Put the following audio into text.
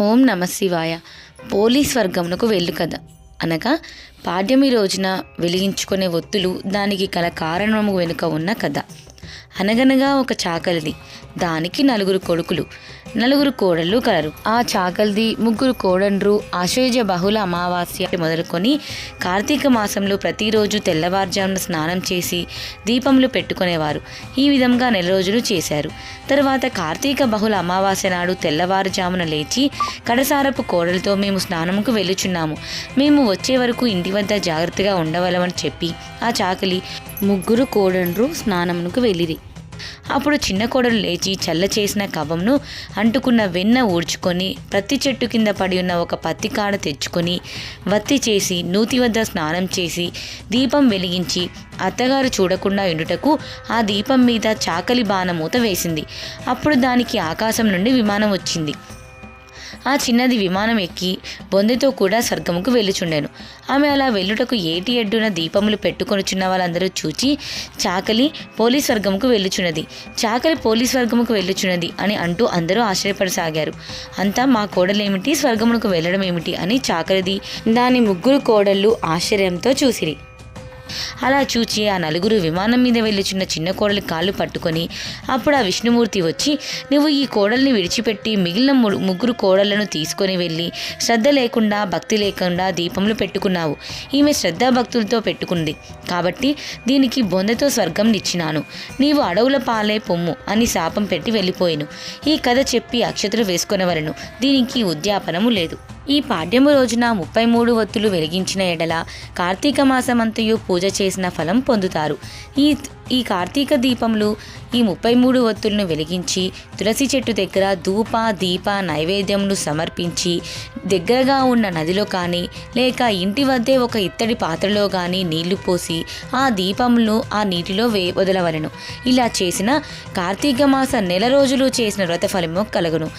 ఓం నమ శివాయ. పోలీస్ వర్గమునకు వెళ్ళు కదా అనగా పాడ్యమి రోజున వెలిగించుకునే ఒత్తులు దానికి గల కారణము వెనుక ఉన్న కథ. అనగనగా ఒక చాకలిది. దానికి నలుగురు కొడుకులు. నలుగురు కోడళ్ళు కలరు. ఆ చాకలిది ముగ్గురు కోడండ్రు ఆశ్వయుజ బహుళ అమావాస్య మొదలుకొని కార్తీక మాసంలో ప్రతిరోజు తెల్లవారుజామున స్నానం చేసి దీపములు పెట్టుకునేవారు. ఈ విధంగా నెల రోజులు చేశారు. తర్వాత కార్తీక బహుళ అమావాస్య నాడు తెల్లవారుజామున లేచి కడసారపు కోడలతో మేము స్నానముకు వెళ్ళుచున్నాము. మేము వచ్చే వరకు ఇంటి వద్ద జాగ్రత్తగా ఉండవలమని చెప్పి ఆ చాకలి ముగ్గురు కోడండ్రు స్నానమునకు వెళ్ళిరి. అప్పుడు చిన్న కోడలు లేచి చల్ల చేసిన కవంను అంటుకున్న వెన్న ఊడ్చుకొని ప్రతి చెట్టు కింద పడి ఉన్న ఒక పత్తి కాడ తెచ్చుకొని వత్తి చేసి నూతి వద్ద స్నానం చేసి దీపం వెలిగించి అత్తగారు చూడకుండా ఉండుటకు ఆ దీపం మీద చాకలి బాణమూత వేసింది. అప్పుడు దానికి ఆకాశం నుండి విమానం వచ్చింది. ఆ చిన్నది విమానం ఎక్కి బొందెతో కూడా స్వర్గముకు వెళ్ళుచుండెను. ఆమె అలా వెళ్ళుటకు ఏటి ఎడ్డున దీపములు పెట్టుకొనుచున్న వాళ్ళందరూ చూచి చాకలి పోలీస్ వర్గముకు వెళ్ళుచున్నది చాకలి పోలీస్ వర్గముకు వెళ్ళుచున్నది అని అంటూ అందరూ ఆశ్చర్యపడసాగారు. అంతా మా కోడలేమిటి? స్వర్గమునకు వెళ్ళడం ఏమిటి అని చాకలిది దాని ముగ్గురు కోడళ్ళు ఆశ్చర్యంతో చూసిరి. అలా చూచి ఆ నలుగురు విమానం మీద వెళ్ళుచున్న చిన్న కోడలి కాళ్ళు పట్టుకొని అప్పుడు ఆ విష్ణుమూర్తి వచ్చి నువ్వు ఈ కోడల్ని విడిచిపెట్టి మిగిలిన ముగ్గురు కోడళ్ళను తీసుకొని వెళ్ళి శ్రద్ధ లేకుండా భక్తి లేకుండా దీపములు పెట్టుకున్నావు. ఈమె శ్రద్ధ భక్తులతో పెట్టుకుంది. కాబట్టి దీనికి బొందతో స్వర్గం నిచ్చినాను. నీవు అడవుల పాలే పొమ్ము అని శాపం పెట్టి వెళ్ళిపోయాను. ఈ కథ చెప్పి అక్షతలు వేసుకునేవరను దీనికి ఉద్యాపనము లేదు. ఈ పాడ్యము రోజున ముప్పై మూడు వత్తులు వెలిగించిన ఎడల కార్తీక మాసమంతయు పూజ చేసిన ఫలం పొందుతారు. ఈ ఈ కార్తీక దీపములు ఈ ముప్పై మూడు వత్తులను వెలిగించి తులసి చెట్టు దగ్గర ధూప దీప నైవేద్యములు సమర్పించి దగ్గరగా ఉన్న నదిలో కానీ లేక ఇంటి వద్దే ఒక ఇత్తడి పాత్రలో కానీ నీళ్ళు పోసి ఆ దీపములను ఆ నీటిలో వే వదలవలెను. ఇలా చేసిన కార్తీక మాస నెల రోజులు చేసిన వ్రత ఫలము కలుగును.